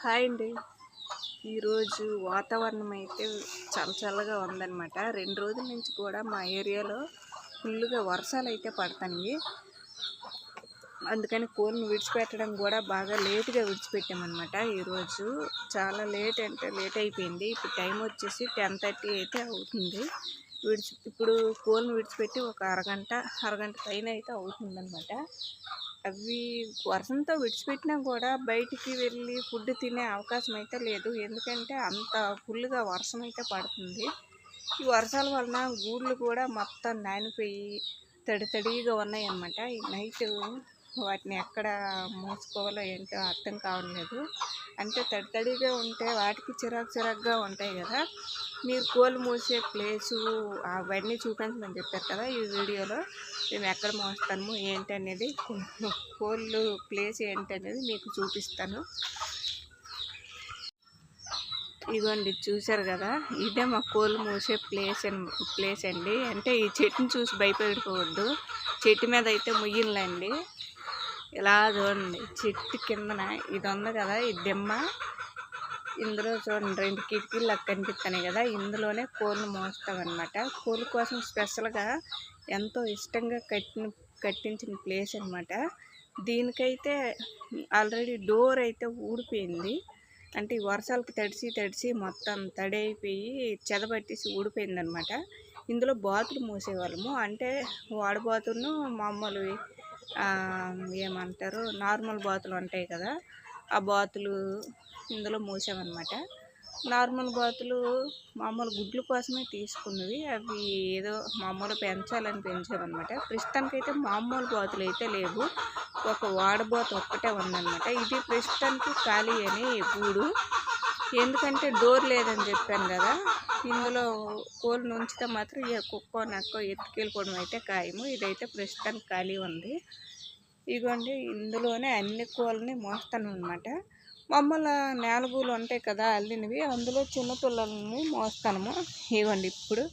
Hi అండి. ఈరోజు వాతావరణం అయితే చలచలగా చల్లగా ఉందన్నమాట. రెండు రోజుల నుంచి కూడా మా ఏరియాలో ఫుల్గా వర్షాలు అయితే పడతాయి అందుకని కోళ్ళని విడిచిపెట్టడం కూడా బాగా లేట్గా విడిచిపెట్టామన్నమాట ఈరోజు. చాలా లేట్ అంటే లేట్ అయిపోయింది. ఇప్పుడు టైం వచ్చేసి టెన్ థర్టీ అయితే అవుతుంది. విడిచి ఇప్పుడు కోళ్ళను విడిచిపెట్టి ఒక అరగంట అరగంట పైన అయితే అవుతుందన్నమాట. అవి వర్షంతో విడిచిపెట్టినా కూడా బయటికి వెళ్ళి ఫుడ్ తినే అవకాశం అయితే లేదు. ఎందుకంటే అంత ఫుల్గా వర్షం అయితే పడుతుంది. ఈ వర్షాల వలన గూళ్ళు కూడా మొత్తం నానిపోయి తడి తడిగా ఉన్నాయి అన్నమాట నైట్ వాటిని ఎక్కడ మూసుకోవాలో ఏంటో అర్థం కావట్లేదు. అంటే తడి తడిగా ఉంటే వాటికి చిరాకు చిరాకుగా ఉంటాయి కదా. మీరు కోళ్ళు మూసే ప్లేసు అవన్నీ చూపించమని చెప్పారు కదా ఈ వీడియోలో. మేము ఎక్కడ మోస్తాము ఏంటి అనేది కోళ్ళు ప్లేస్ ఏంటి అనేది మీకు చూపిస్తాను. ఇదిగోండి చూశారు కదా? ఇదే మా కోళ్ళు మూసే ప్లేస్ ప్లేస్ అండి. అంటే ఈ చెట్టుని చూసి భయపడిపోవద్దు. చెట్టు మీద అయితే ముయ్యిలండి ఇలా చూడండి చెట్టు కిందన ఇది ఉంది కదా ఈ దిమ్మ. ఇందులో చూడండి రెండు కిటికీలు నాకు కనిపిస్తున్నాయి కదా ఇందులోనే కోళ్ళు మోస్తామన్నమాట. కోళ్ళ కోసం స్పెషల్గా ఎంతో ఇష్టంగా కట్టిన కట్టించిన ప్లేస్ అనమాట దీనికైతే ఆల్రెడీ డోర్ అయితే ఊడిపోయింది. అంటే వర్షాలకు తడిసి తడిసి మొత్తం తడి అయిపోయి చెదబట్టేసి ఊడిపోయిందనమాట ఇందులో బాతులు మూసేవాళ్ళము. అంటే వాడబాతును మామూలు ఏమంటారు? నార్మల్ బాతులు ఉంటాయి కదా ఆ బాతులు ఇందులో మూసామన్నమాట. నార్మల్ బాతులు మామూలు గుడ్ల కోసమే తీసుకున్నవి. అవి ఏదో మామూలు పెంచాలని పెంచామన్నమాట. అయితే మామూలు బాతులు అయితే లేవు. ఒక వాడబోత ఒక్కటే ఉందన్నమాట. ఇది ప్రస్తుతానికి ఖాళీ అని గూడు. ఎందుకంటే డోర్ లేదని చెప్పాను కదా ఇందులో కోళ్ళు ఉంచితే మాత్రం ఏ కుక్కో నక్కో ఎత్తుకెళ్ళిపోవడం అయితే ఖాయము. ఇదైతే ప్రస్తుతానికి ఖాళీ ఉంది. ఇదిగోండి ఇందులోనే అన్ని కోళ్ళని మోస్తాను అనమాట మమ్మల్ని నేలగూలు ఉంటాయి కదా అల్లినవి అందులో చిన్న పిల్లలని మోస్తాము ఇవ్వండి ఇప్పుడు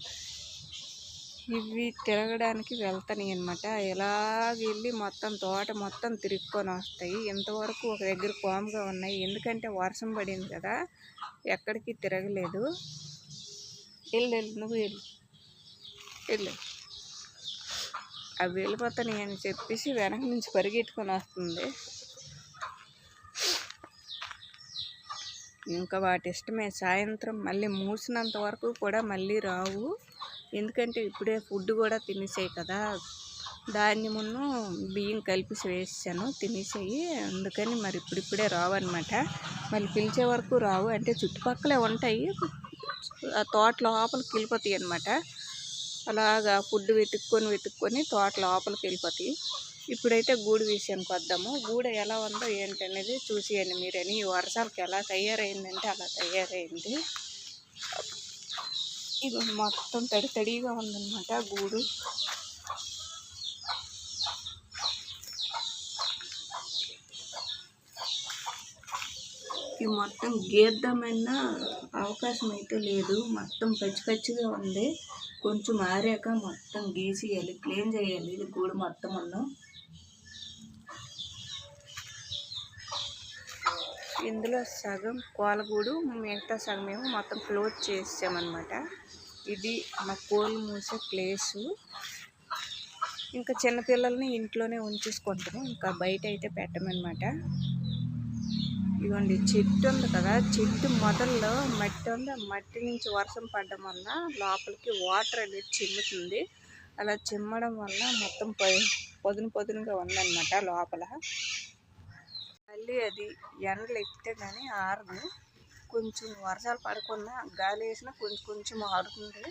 ఇవి తిరగడానికి వెళ్తాయి అనమాట ఎలాగ వెళ్ళి మొత్తం తోట మొత్తం తిరుక్కొని వస్తాయి. ఇంతవరకు ఒక దగ్గర కోమగా ఉన్నాయి. ఎందుకంటే వర్షం పడింది కదా ఎక్కడికి తిరగలేదు. వెళ్ళు వెళ్ళు నువ్వు వెళ్ళు వెళ్ళు అవి వెళ్ళిపోతాయి అని చెప్పేసి వెనక నుంచి పరిగెట్టుకొని వస్తుంది ఇంకా వాటి ఇష్టమే సాయంత్రం మళ్ళీ మూసినంత వరకు కూడా మళ్ళీ రావు ఎందుకంటే ఇప్పుడే ఫుడ్ కూడా తినేసాయి కదా ధాన్యమును బియ్యం కలిపి వేసాను తినేసాయి అందుకని మరి ఇప్పుడిప్పుడే రావు అనమాట మళ్ళీ పిలిచే వరకు రావు అంటే చుట్టుపక్కలే ఉంటాయి తోట లోపలికి వెళ్ళిపోతాయి అనమాట అలాగా ఫుడ్ వెతుక్కొని వెతుక్కొని తోట లోపలికి వెళ్ళిపోతాయి. ఇప్పుడైతే గూడు విషయానికి వద్దాము. గూడు ఎలా ఉందో ఏంటనేది చూసేయండి మీరని. ఈ వర్షాలకి ఎలా తయారైందంటే అలా తయారైంది. ఇది మొత్తం తడి తడిగా ఉందన్నమాట గూడు. ఇది మొత్తం గీద్దామన్న అవకాశం అయితే లేదు. మొత్తం పచ్చి పచ్చిగా ఉంది. కొంచెం ఆరాక మొత్తం గీసేయాలి క్లీన్ చేయాలి. ఇది గూడు మొత్తం ఉన్నాం ఇందులో సగం కోలగూడు మిగతా సగం ఏమో మొత్తం క్లోజ్ చేసామన్నమాట ఇది మా కోళ్ళు మూసే ప్లేసు. ఇంకా చిన్నపిల్లల్ని ఇంట్లోనే ఉంచేసుకుంటాము. ఇంకా బయట అయితే పెట్టమన్నమాట. ఇదిగోండి చెట్టు ఉంది కదా చెట్టు మొదల్లో మట్టి ఉంది. ఆ మట్టి నుంచి వర్షం పడడం వల్ల లోపలికి వాటర్ అనేది చిమ్ముతుంది. అలా చిమ్మడం వల్ల మొత్తం పొదును పొదునుగా ఉందన్నమాట లోపల. మళ్ళీ అది ఎండలు ఎక్కితే కానీ ఆరదు. కొంచెం వర్షాలు పడకుండా గాలి వేసినా కొంచెం కొంచెం ఆరుతుంది.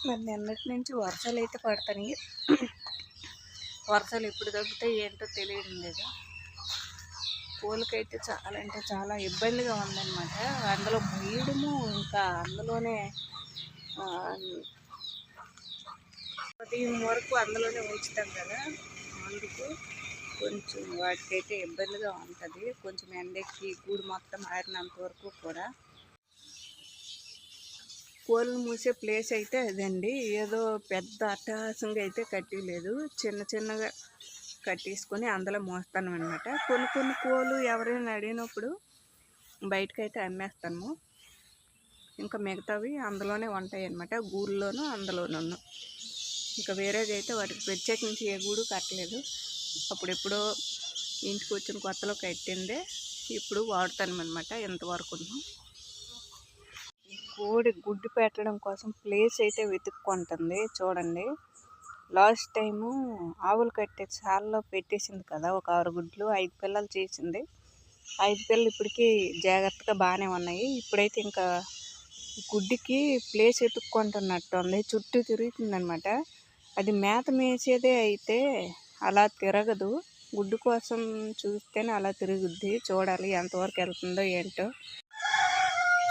మరి నిన్నటి నుంచి వర్షాలు అయితే పడతాయి వర్షాలు ఎప్పుడు తగ్గుతాయి ఏంటో తెలియడం లేదు? పూలకైతే చాలా అంటే చాలా ఇబ్బందిగా ఉందన్నమాట. అందులో ముయ్యడము ఇంకా అందులోనే ఉదయం వరకు అందులోనే ఉంచుతాం కదా. అందుకు కొంచెం వాటికైతే ఇబ్బందిగా ఉంటుంది. కొంచెం ఎండెక్కి గూడు మొత్తం ఆరినంత వరకు కూడా. కోళ్ళు మూసే ప్లేస్ అయితే అదండి. ఏదో పెద్ద అట్టహాసంగా అయితే కట్టలేదు చిన్న చిన్నగా కట్టేసుకొని అందులో మోస్తాను అనమాట కొన్ని కొన్ని కోళ్ళు ఎవరైనా అడిగినప్పుడు బయటకైతే అమ్మేస్తాను ఇంకా మిగతావి అందులోనే ఉంటాయి అన్నమాట గూళ్ళలోనూ అందులోనూ ఇంకా వేరేది అయితే వాటికి ప్రత్యేకించి ఏ గూడు కట్టలేదు. అప్పుడెప్పుడో ఇంటికి వచ్చిన కొత్తలో కట్టిందే ఇప్పుడు వాడుతాను అనమాట ఎంతవరకు కోడి గుడ్డు పెట్టడం కోసం ప్లేస్ అయితే వెతుక్కుంటుంది. చూడండి. లాస్ట్ టైము ఆవులు కట్టే చాలలో పెట్టేసింది కదా ఒక ఆరు గుడ్లు ఐదు పిల్లలు చేసింది. ఐదు పిల్లలు ఇప్పటికీ జాగ్రత్తగా బాగానే ఉన్నాయి. ఇప్పుడైతే ఇంకా గుడ్డుకి ప్లేస్ ఎత్తుక్కుంటున్నట్టు ఉంది చుట్టూ తిరుగుతుందనమాట అది మేత మేసేదే అయితే అలా తిరగదు. గుడ్డు కోసం చూస్తేనే అలా తిరుగుద్ది. చూడాలి ఎంతవరకు వెళ్తుందో ఏంటో.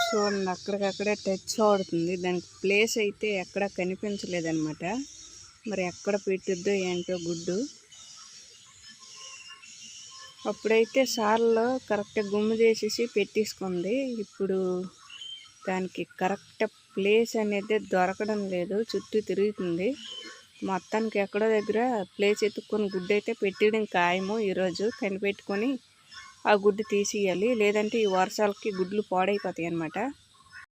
చూడండి అక్కడికక్కడే టచ్ ఆడుతుంది దానికి ప్లేస్ అయితే ఎక్కడా కనిపించలేదన్నమాట. మరి ఎక్కడ పెట్టిద్దో ఏంటో గుడ్డు. అప్పుడైతే సార్లో కరెక్ట్గా గుమ్మ చేసేసి పెట్టేసుకుంది. ఇప్పుడు దానికి కరెక్ట్ ప్లేస్ అనేది దొరకడం లేదు. చుట్టూ తిరుగుతుంది. మొత్తానికి ఎక్కడో దగ్గర ప్లేస్ ఎత్తుక్కొని గుడ్డు అయితే పెట్టడం ఖాయము ఈరోజు. కనిపెట్టుకొని ఆ గుడ్డు తీసేయాలి. లేదంటే ఈ వర్షాలకి గుడ్లు పాడైపోతాయి అన్నమాట